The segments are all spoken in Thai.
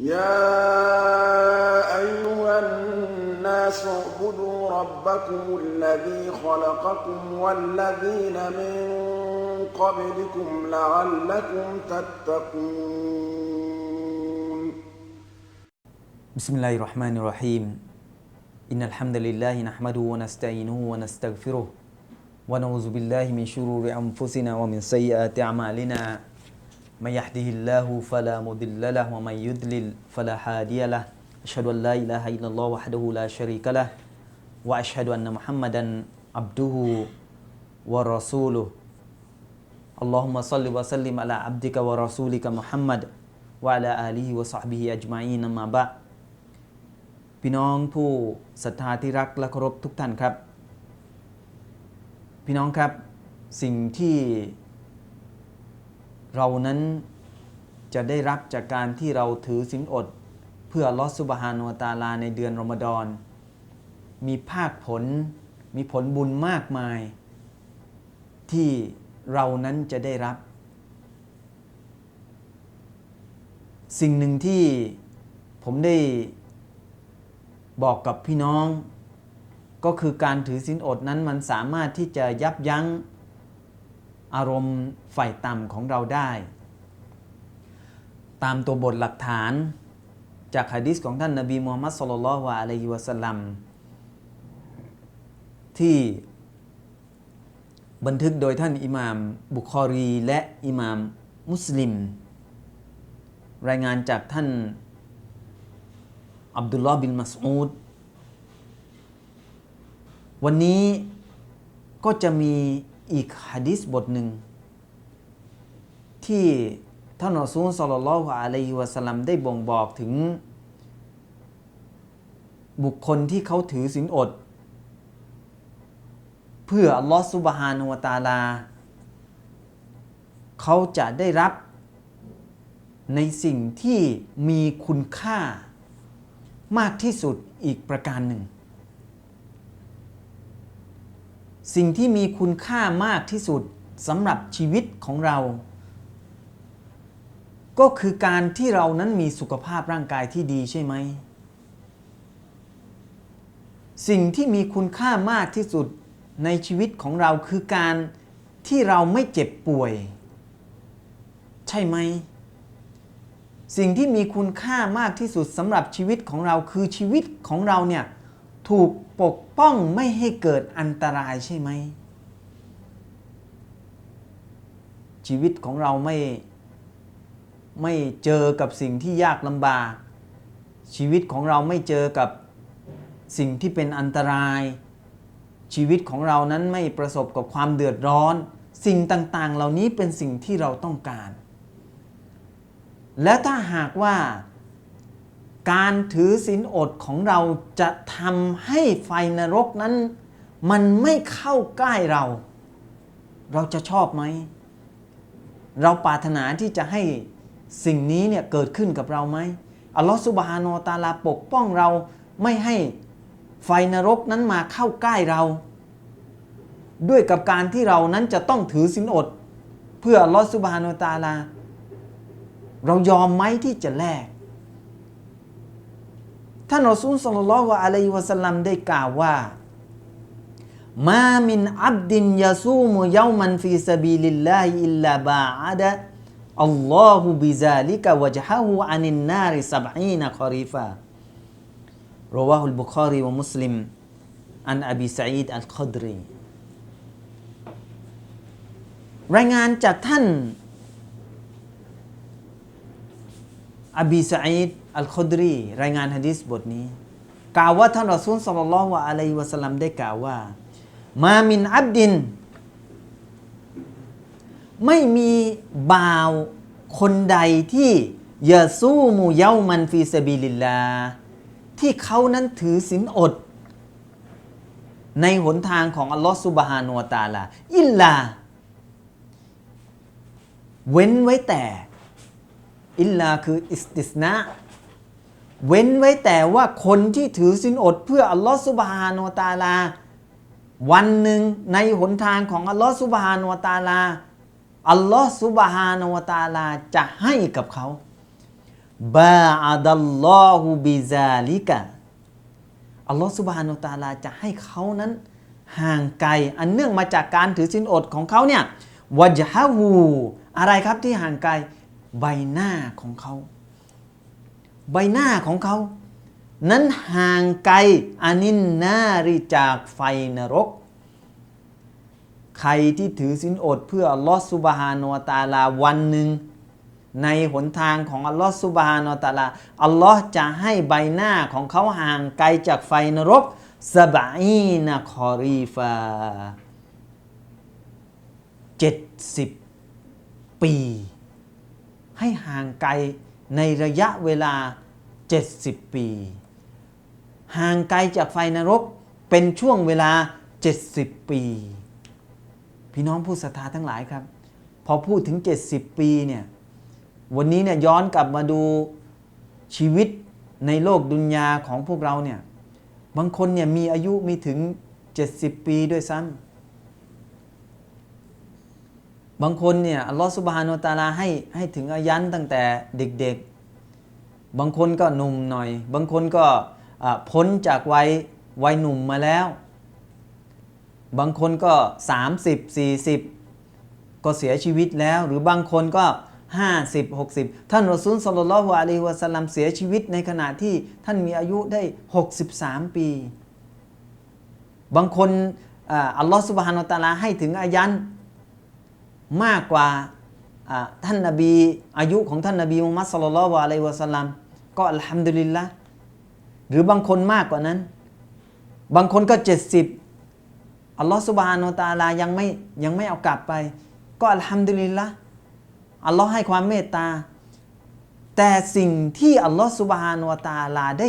يا أيها الناس اعبدوا ربكم الذي خلقكم والذين من قبلكم لعلكم تتقون. بسم الله الرحمن الرحيم. إن الحمد لله نحمده ونستعينه ونستغفره ونعوذ بالله من شرور أنفسنا ومن سيئات أعمالنا. من يهده الله فلا مضل له ومن يضلل فلا هادي له. أشهد أن لا إله إلا الله وحده لا شريك له وأشهد أن محمدا عبده ورسوله. اللهم صل وسلم على عبدك ورسولك محمد وعلى آله وصحبه أجمعين ما بعد. พี่น้องผู้ศรัทธาที่รักและเคารพทุกท่านครับ พี่น้องครับสิ่งที่ เรานั้นจะได้รับจากการที่เราถือศีลอด เพื่อลอฮฺซุบฮานุตาลาในเดือนรอมฎอน มีภาคผลมีผลบุญมากมาย ที่เรานั้นจะได้รับ สิ่งหนึ่งที่ผมได้บอกกับพี่น้อง ก็คือการถือศีลอดนั้นมันสามารถที่จะยับยั้ง อารมณ์ฝ่ายต่ำของเราได้ ตามตัวบทหลักฐานจากฮะดิษของท่านนบีมูฮัมมัดสุลลัลวะอะลัยฮิวะสัลลัมที่บันทึกโดยท่านอิหม่ามบุคอรีและอิหม่ามมุสลิม รายงานจากท่านอับดุลลอฮ์บินมัสอูดวันนี้ก็จะมี อีกฮะดิษบทหนึ่ง ที่ท่านอัสูลสลลัลลอฮุอะลัยฮิวะสัลลัมได้บ่งบอกถึง บุคคลที่เขาถือศีลอด เพื่ออัลลอฮฺซุบฮานุวะตาลา เขาจะได้รับในสิ่งที่มีคุณค่ามากที่สุดอีกประการหนึ่ง สิ่งที่มีคุณค่ามากที่สุดสำหรับชีวิตของเรา ก็คือการที่เรานั้นมีสุขภาพร่างกายที่ดีใช่ไหม สิ่งที่มีคุณค่ามากที่สุดในชีวิตของเราคือการที่เราไม่เจ็บป่วย ใช่ไหม สิ่งที่มีคุณค่ามากที่สุดสำหรับชีวิตของเราคือชีวิตของเราเนี่ยถูก ปกป้องไม่ให้เกิดอันตรายใช่ไหม ชีวิตของเราไม่ไม่เจอกับสิ่งที่ยากลำบาก ชีวิตของเราไม่เจอกับสิ่งที่เป็นอันตราย ชีวิตของเรานั้นไม่ประสบกับความเดือดร้อน สิ่งต่างๆ เหล่านี้เป็นสิ่งที่เราต้องการ และถ้าหากว่า การถือศีลอดของเราจะทำให้ไฟนรกนั้น มันไม่เข้าใกล้เรา เราจะชอบไหม เราปรารถนาที่จะให้สิ่งนี้เนี่ยเกิดขึ้นกับเราไหมอัลลอฮฺสุบฮานาตาลาปกป้องเราไม่ให้ไฟนรกนั้นมาเข้าใกล้เรา ด้วยกับการที่เรานั้นจะต้องถือศีลอด เพื่ออัลลอฮฺสุบฮานาตาลา เรายอมไหมที่จะแลก ท่านรอซูลสัลลัลลอฮุอะลัยฮิวะสัลลัมได้กล่าวว่า มามินอับดินยาซูมุยามันฟีซาบีลิลลาฮิอิลลาบาอะดะอัลลอฮุบิซาลิกะวะจฮะฮูอานินนาริซับอีนคอรีฟารวาฮุลบุคารีวะมุสลิมอันอบีซาอีดอัลคอดรีรายงานจากท่านอบีซาอีด อัลคอดรีรายงานฮะดิษบทนี้ กล่าวว่าท่านรอซูลสัลลัลลอฮุอะลัยฮิวะสัลลัมได้กล่าวว่า มามินอับดิน ไม่มีบ่าวคนใดที่ยาซูมูเยามันฟีซาบิลิลลา ที่เขานั้นถือศีลอด ในหนทางของอัลลอฮฺสุบฮานุวะตาลา อิลลา เว้นไว้แต่ อิลลาคืออิสติสนะ เว้นไว้แต่ว่าคนที่ถือศีลอดเพื่ออัลลอฮฺสุบฮานุวะตาลา วันหนึ่งในหนทางของอัลลอฮฺสุบฮานุวะตาลาอัลลอฮฺสุบฮานาวะตาลาจะให้กับเขาบาอาดัลลอฮุบิซาลิกะอัลลอฮฺสุบฮานุตะอาลาจะให้เขานั้นห่างไกลอันเนื่องมาจากการถือสินอดของเขาเนี่ยวัจฮะฮูอะไรครับที่ห่างไกลใบหน้าของเขา ใบหน้าของเขา นั้นห่างไกลอานินนาริจากไฟนรก ใครที่ถือสินอดเพื่ออัลลอฮฺสุบฮานุวตาลาวันหนึ่ง ในหนทางของอัลลอฮฺสุบฮานอตาลาอัลลอฮ์จะให้ใบหน้าของเขาห่างไกลจากไฟนรกสบาอีนะคอรีฟาเจ็ดสิบปี ให้ห่างไกล ในระยะเวลา 70 ปี ห่างไกลจากไฟนรกเป็นช่วงเวลา 70 ปี พี่น้องผู้ศรัทธาทั้งหลายครับ พอพูดถึง 70 ปีเนี่ยวันนี้เนี่ยย้อนกลับมาดูชีวิตในโลกดุนยาของพวกเราเนี่ยบางคนเนี่ยมีอายุมีถึง 70 ปีด้วยซ้ำ บางคนเนี่ยอัลลอฮฺสุบฮานุตะอาลาให้ให้ถึงอายันตั้งแต่เด็กๆ บางคนก็หนุ่มหน่อย บางคนก็พ้นจากวัยวัยหนุ่มมาแล้ว บางคนก็ 30 40 ก็เสียชีวิตแล้ว หรือบางคนก็ 50 60 ท่านรอซูลสลลัลลอฮุอะลัยฮิวะสัลลัมเสียชีวิตในขณะที่ท่านมีอายุได้ 63 ปี บางคนอัลลอฮฺสุบฮานาตะอาลาให้ถึงอายัน มากกว่าอ่าท่านนบีอายุของท่านนบีมุฮัมมัดสลลัลลอฮุอะลัยวะสัลลัมก็อัลฮัมดุลิลละหรือบางคนมากกว่านั้น บางคนก็ 70อัลลอฮฺสุบฮานาตาลายังไม่ยังไม่เอากลับไป ก็อัลฮัมดุลิลละอัลลอฮ์ให้ความเมตตา แต่สิ่งที่อัลลอฮฺสุบฮานาตาลาได้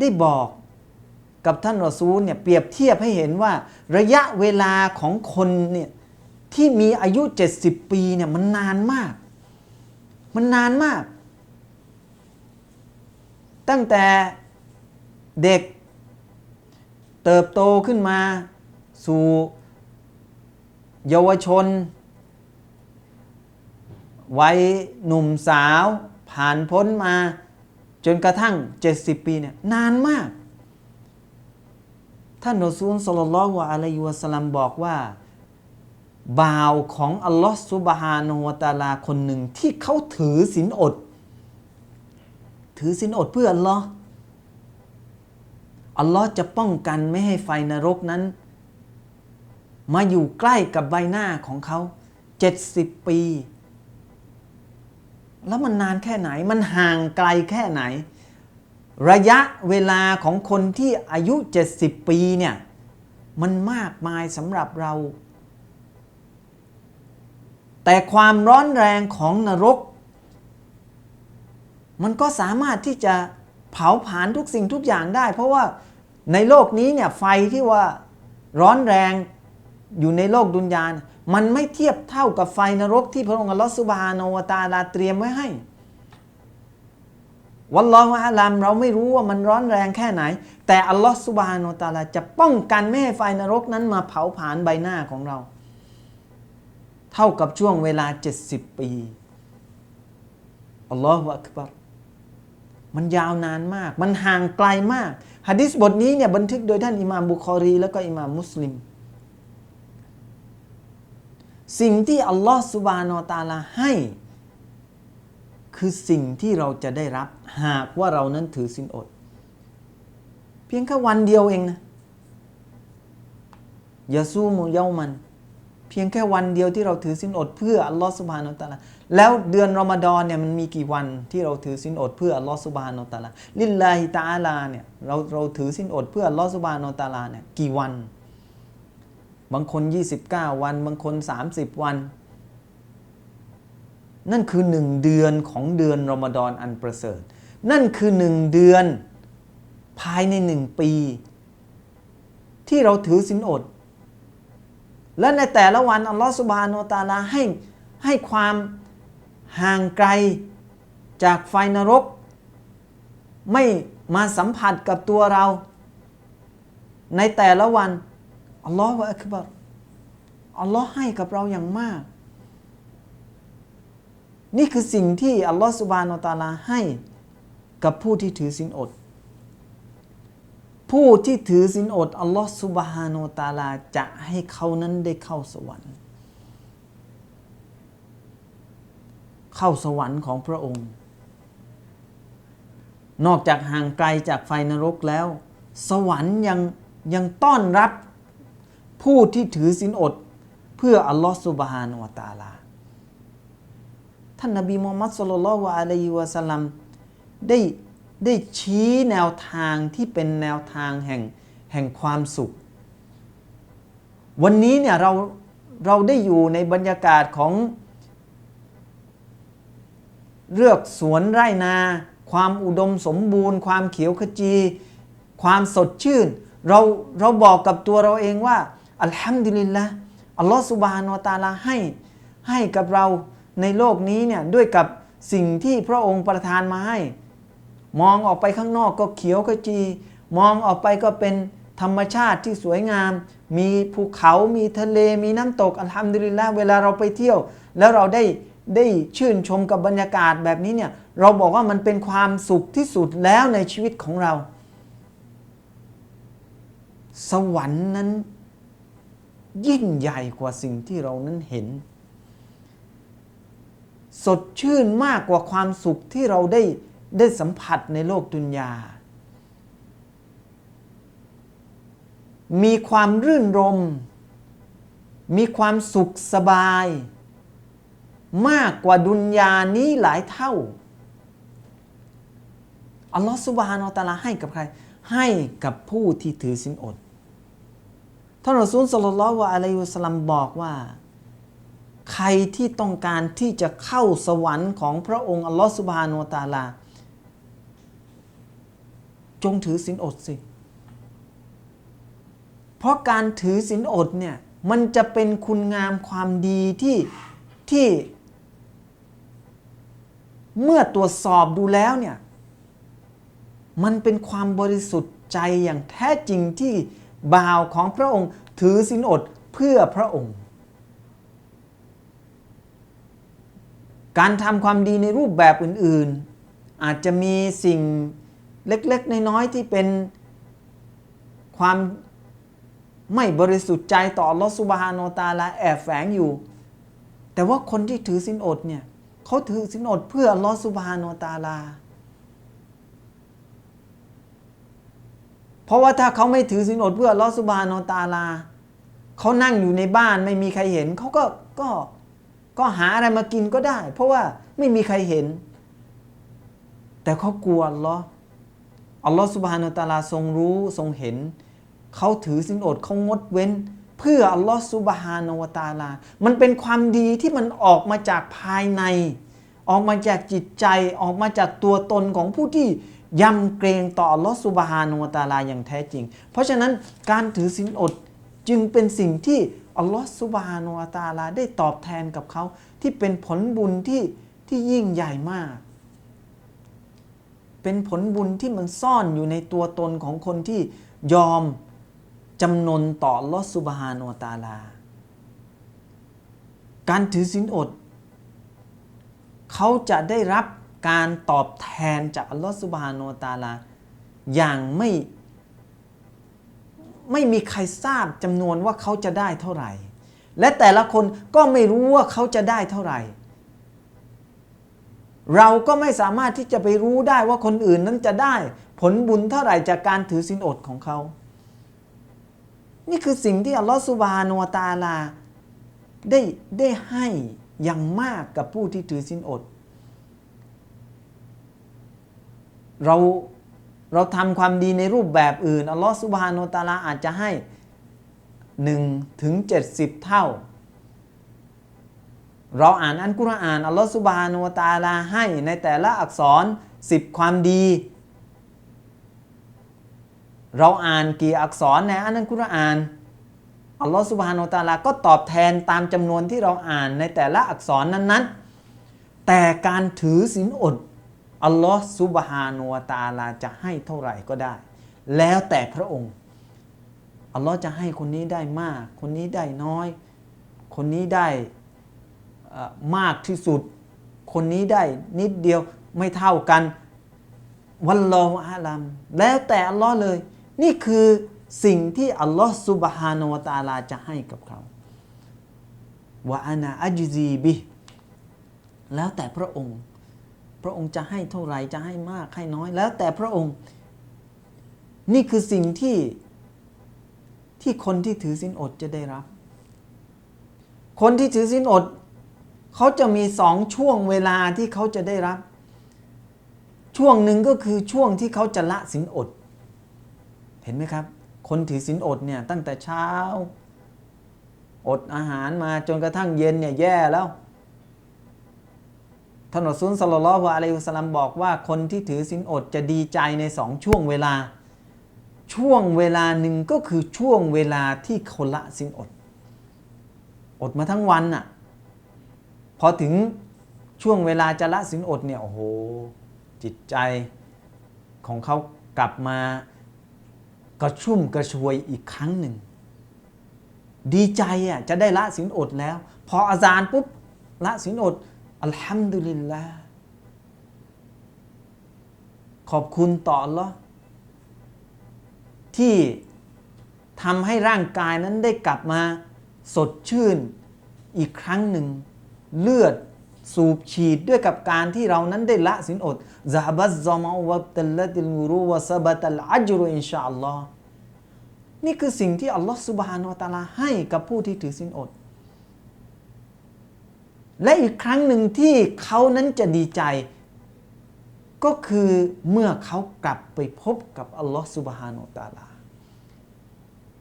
ได้บอกกับท่านรอซูลเนี่ยเปรียบเทียบให้เห็นว่าระยะเวลาของคนเนี่ย ที่มีอายุ 70 ปีเนี่ยมันนานมาก มันนานมาก ตั้งแต่เด็กเติบโตขึ้นมาสู่เยาวชน วัยหนุ่มสาว ผ่านพ้นมาจนกระทั่ง 70 ปีเนี่ยนานมาก ท่านรอซูลสลลัลลอฮุอะลัยฮิวะสัลลัมบอกว่า บ่าวของอัลลอฮ์ซุบฮานะฮูวะตะอาลาคนหนึ่งที่เขาถือศีลอด ถือศีลอดเพื่ออัลลอฮ์อัลลอฮ์จะป้องกันไม่ให้ไฟนรกนั้น มาอยู่ใกล้กับใบหน้าของเขา70ปี แล้วมันนานแค่ไหน มันห่างไกลแค่ไหน ระยะเวลาของคนที่อายุ 70 ปีเนี่ย มันมากมายสำหรับเรา แต่ความร้อนแรงของนรก มันก็สามารถที่จะเผาผลาญทุกสิ่งทุกอย่างได้ เพราะว่าในโลกนี้เนี่ยไฟที่ว่าร้อนแรงอยู่ในโลกดุนยานมันไม่เทียบเท่ากับไฟนรกที่พระองค์อัลลอฮฺสุบฮานวตาลาเตรียมไว้ให้ วัลลอฮฺอาลัมเราไม่รู้ว่ามันร้อนแรงแค่ไหน แต่อัลลอฮฺสุบฮานาตาลาจะป้องกันไม่ให้ไฟนรกนั้นมาเผาผลาญใบหน้าของเรา เท่ากับช่วงเวลา 70 ปีอัลลอฮฺอักบัรมันยาวนานมาก มันห่างไกลมากฮะดิษบทนี้เนี่ยบันทึกโดยท่านอิหม่ามบุคอรี แล้วก็อิหม่ามมุสลิม สิ่งที่อัลลอฮฺสุบานาตาลาให้ คือสิ่งที่เราจะได้รับ หากว่าเรานั้นถือสินอด เพียงแค่วันเดียวเองนะยาซูมุเยามัน พียงแค่วันเดียวที่เราถือสินอดเพื่ออัลลอฮฺสุบฮานาอัลตะอาลาแล้วเดือนรอมฎอนเนี่ยมันมีกี่วันที่เราถือสินอดเพื่ออัลลอฮฺสุบฮานาอัลตะอาลาลิลลาฮิตาอาลาเนี่ยเราเราถือสินอดเพื่ออัลลอฮฺสุบฮานาอัลตะอาลาเนี่ยกี่วัน บางคน 29 วัน บางคน 30 วัน นั่นคือหนึ่งเดือนของเดือนรอมฎอนอันประเสริฐ นั่นคือหนึ่งเดือนภายในหนึ่งปี ที่เราถือสินอด และในแต่ละวันอัลลอฮฺสุบานอตาลาให้ให้ความห่างไกลจากไฟนรก ไม่มาสัมผัสกับตัวเรา ในแต่ละวันอัลลอฮฺอักบัรอัลลอฮ์ให้กับเราอย่างมาก นี่คือสิ่งที่อัลลอฮฺสุบานอตาลาให้กับผู้ที่ถือศีลอด ผู้ที่ถือศีลอดอัลลอฮฺสุบฮานาตาลาจะให้เขานั้นได้เข้าสวรรค์ เข้าสวรรค์ของพระองค์ นอกจากห่างไกลจากไฟนรกแล้ว สวรรค์ยังยังต้อนรับผู้ที่ถือศีลอดเพื่ออัลลอฮฺสุบฮานาวะตาลา ท่านนบีมูฮัมมัดสุลลัลลอฮุอะลัยฮิวะสัลลัมได้ ได้ชี้แนวทางที่เป็นแนวทางแห่งแห่งความสุข วันนี้เนี่ยเราเราได้อยู่ในบรรยากาศของเลือกสวนไร่นา ความอุดมสมบูรณ์ ความเขียวขจี ความสดชื่น เราเราบอกกับตัวเราเองว่า อัลฮัมดุลิลละอัลลอฮฺสุบฮานวตาลาให้ให้กับเราในโลกนี้เนี่ยด้วยกับสิ่งที่พระองค์ประทานมาให้ มองออกไปข้างนอกก็เขียวขจี มองออกไปก็เป็นธรรมชาติที่สวยงาม มีภูเขา มีทะเล มีน้ำตก อัลฮัมดุลิลละเวลาเราไปเที่ยว แล้วเราได้ได้ชื่นชมกับบรรยากาศแบบนี้เนี่ย เราบอกว่ามันเป็นความสุขที่สุดแล้วในชีวิตของเรา สวรรค์นั้น ยิ่งใหญ่กว่าสิ่งที่เรานั้นเห็น สดชื่นมากกว่าความสุขที่เราได้ ได้สัมผัสในโลกดุนยา มีความรื่นรม มีความสุขสบาย มากกว่าดุนยานี้หลายเท่า อัลลอฮฺสุบฮานาอัลตาลาให้กับใคร ให้กับผู้ที่ถือสินอด ท่านรอซูลสลลัลลอฮุอะลัยฮิวะสลัมบอกว่าใครที่ต้องการที่จะเข้าสวรรค์ของพระองค์อัลลอฮฺสุบฮานอัลตาลา จงถือสินอดสิ เพราะการถือสินอดเนี่ยมันจะเป็นคุณงามความดีที่ที่ เมื่อตรวจสอบดูแล้วเนี่ยมันเป็นความบริสุทธิ์ใจอย่างแท้จริงที่บ่าวของพระองค์ถือสินอดเพื่อพระองค์ การทำความดีในรูปแบบอื่น ๆ อาจจะมีสิ่ง เล็กๆ น้อยๆที่เป็นความไม่บริสุทธิ์ใจต่อลอสุบฮานตาลาแอบแฝงอยู่ แต่ว่าคนที่ถือสินอดเนี่ยเขาถือสินอดเพื่อลอสุบฮานตาลา เพราะว่าถ้าเขาไม่ถือสินอดเพื่อลอสุบฮานตาลาเขานั่งอยู่ในบ้านไม่มีใครเห็นเขาก็ก็ก็หาอะไรมากินก็ได้ เพราะว่าไม่มีใครเห็น แต่เขากลัวลอ อัลลอฮ์สุบฮานาตะอาลาทรงรู้ทรงเห็น เขาถือสินอดเขางดเว้น เพื่ออัลลอฮ์สุบฮานาวะตาลา มันเป็นความดีที่มันออกมาจากภายใน ออกมาจากจิตใจออกมาจากตัวตนของผู้ที่ยำเกรงต่ออัลลอฮ์สุบฮานาวะตาลาอย่างแท้จริง เพราะฉะนั้นการถือสินอดจึงเป็นสิ่งที่อัลลอฮ์สุบฮานาวะตาลาได้ตอบแทนกับเขาที่เป็นผลบุญที่ที่ยิ่งใหญ่มาก เป็นผลบุญที่มันซ่อนอยู่ในตัวตนของคนที่ยอมจำนนต่อลอสุบฮานุตาลา การถือศีลอด เขาจะได้รับการตอบแทนจากอัลลอฮฺสุบฮานุตาลา อย่างไม่ไม่มีใครทราบจำนวนว่าเขาจะได้เท่าไหร่ และแต่ละคนก็ไม่รู้ว่าเขาจะได้เท่าไหร่ เราก็ไม่สามารถที่จะไปรู้ได้ว่าคนอื่นนั้นจะได้ ผลบุญเท่าไหร่จากการถือศีลอดของเขา นี่คือสิ่งที่อัลลอฮฺสุบฮานุวตาลา ได้ได้ให้อย่างมากกับผู้ที่ถือศีลอด เราเราทำความดีในรูปแบบอื่นอัลลอฮฺสุบฮานุวตาลาอาจจะให้1ถึง70 เท่า เราอ่านอันกุรอานอัลลอฮฺสุบฮานุตาลาให้ในแต่ละอักษร 10 ความดี เราอ่านกี่อักษรในอันกุรอานอัลลอฮฺสุบฮานุตาลาก็ตอบแทนตามจำนวนที่เราอ่านในแต่ละอักษรนั้นๆ แต่การถือศีลอดอัลลอฮฺสุบฮานุตาลาจะให้เท่าไหร่ก็ได้ แล้วแต่พระองค์อัลลอฮ์จะให้คนนี้ได้มาก คนนี้ได้น้อย คนนี้ได้ มากที่สุด คนนี้ได้นิดเดียวไม่เท่ากัน วันลอฮอาลัมแล้วแต่อัลลอฮ์เลย นี่คือสิ่งที่อัลลอฮ์สุบฮานวตาลาจะให้กับเขาว่าอานาอัจซีบิแล้วแต่พระองค์ พระองค์จะให้เท่าไหร่จะให้มากให้น้อย แล้วแต่พระองค์ นี่คือสิ่งที่ที่คนที่ถือศีลอดจะได้รับ คนที่ถือศีลอด เขาจะมีสองช่วงเวลาที่เขาจะได้รับ ช่วงหนึ่งก็คือช่วงที่เขาจะละศีลอด เห็นไหมครับ คนถือศีลอดเนี่ยตั้งแต่เช้า อดอาหารมาจนกระทั่งเย็นเนี่ยแย่แล้วท่านอัสุลสลลัลลอฮุอะลัยฮิวะสัลลัมบอกว่าคนที่ถือศีลอดจะดีใจในสองช่วงเวลา ช่วงเวลาหนึ่งก็คือช่วงเวลาที่เขาละศีลอด อดมาทั้งวันน่ะ อถึงช่วงเวลาจะละศีลอดเนี่ยโอ้โหจิตใจของเขากลับมากระชุ่มกระชวยอีกครั้งหนึ่ง ดีใจอะจะได้ละศีลอดแล้ว พออาซานปุ๊บละศีลอดอัลฮัมดุลิลลาขอบคุณต่อ Allah ที่ทำให้ร่างกายนั้นได้กลับมาสดชื่นอีกครั้งหนึ่ง เลือดสูบฉีดด้วยกับการที่เรานั้นได้ละสินอดซาบัซซอมาวับตัลลติลูรูวะซาบัตัลอัจรุอินชาอัลลอฮ์นี่คือสิ่งที่อัลลอฮ์สุบฮานาวะตาลาให้กับผู้ที่ถือสินอด และอีกครั้งหนึ่งที่เขานั้นจะดีใจ ก็คือเมื่อเขากลับไปพบกับอัลลอฮ์สุบฮานาตะอาลา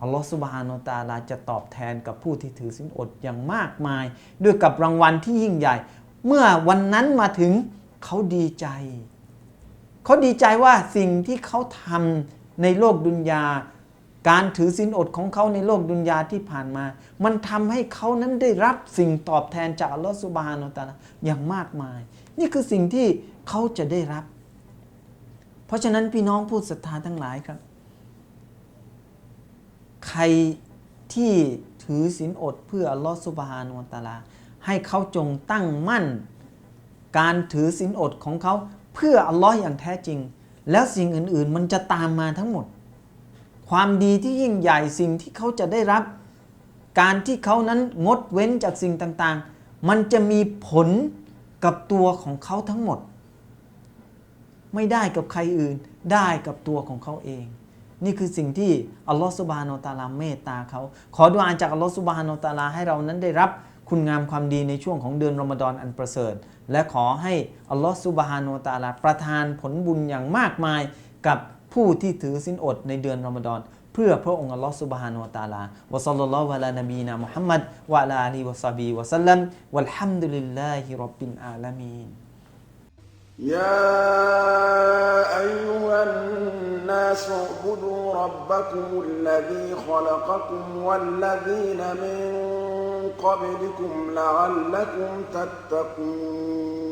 อัลลอฮ์สุบฮานาตาลาจะตอบแทนกับผู้ที่ถือสินอดอย่างมากมาย ด้วยกับรางวัลที่ยิ่งใหญ่ เมื่อวันนั้นมาถึงเขาดีใจ เขาดีใจว่าสิ่งที่เขาทำในโลกดุนยา การถือสินอดของเขาในโลกดุนยาที่ผ่านมา มันทำให้เขานั้นได้รับสิ่งตอบแทนจากอัลลอฮ์สุบฮานาตาลาอย่างมากมาย นี่คือสิ่งที่เขาจะได้รับ เพราะฉะนั้นพี่น้องผู้ศรัทธาทั้งหลายครับ ใครที่ถือศีลอดเพื่ออัลลอฮฺสุบฮานุวตาลา ให้เขาจงตั้งมั่น การถือศีลอดของเขาเพื่ออัลลอฮ์อย่างแท้จริง แล้วสิ่งอื่นๆ มันจะตามมาทั้งหมด ความดีที่ยิ่งใหญ่สิ่งที่เขาจะได้รับ การที่เขานั้นงดเว้นจากสิ่งต่างๆ มันจะมีผลกับตัวของเขาทั้งหมด ไม่ได้กับใครอื่นได้กับตัวของเขาเอง นี่คือสิ่งที่อัลลอฮฺสุบฮานอตะอาลาเมตตาเขา ขอดุอาจากอัลลอฮฺสุบฮานอตะอาลาให้เรานั้นได้รับคุณงามความดีในช่วงของเดือนรอมฎอนอันประเสริฐ และขอให้อัลลอฮฺสุบฮานอตะอาลาประทานผลบุญอย่างมากมายกับผู้ที่ถือสินอดในเดือนรอมฎอนเพื่อพระองค์อัลลอฮฺสุบฮานาอัลตะอาลาวะซัลลัลลอฮุอะลานบีนามุฮัมมัดวะลาอาลีวะซอฮบีวะซัลลัมวัลฮัมดุลิลลาฮิร็อบบิลอาลามีน يا أيها الناس اعبدوا ربكم الذي خلقكم والذين من قبلكم لعلكم تتقون.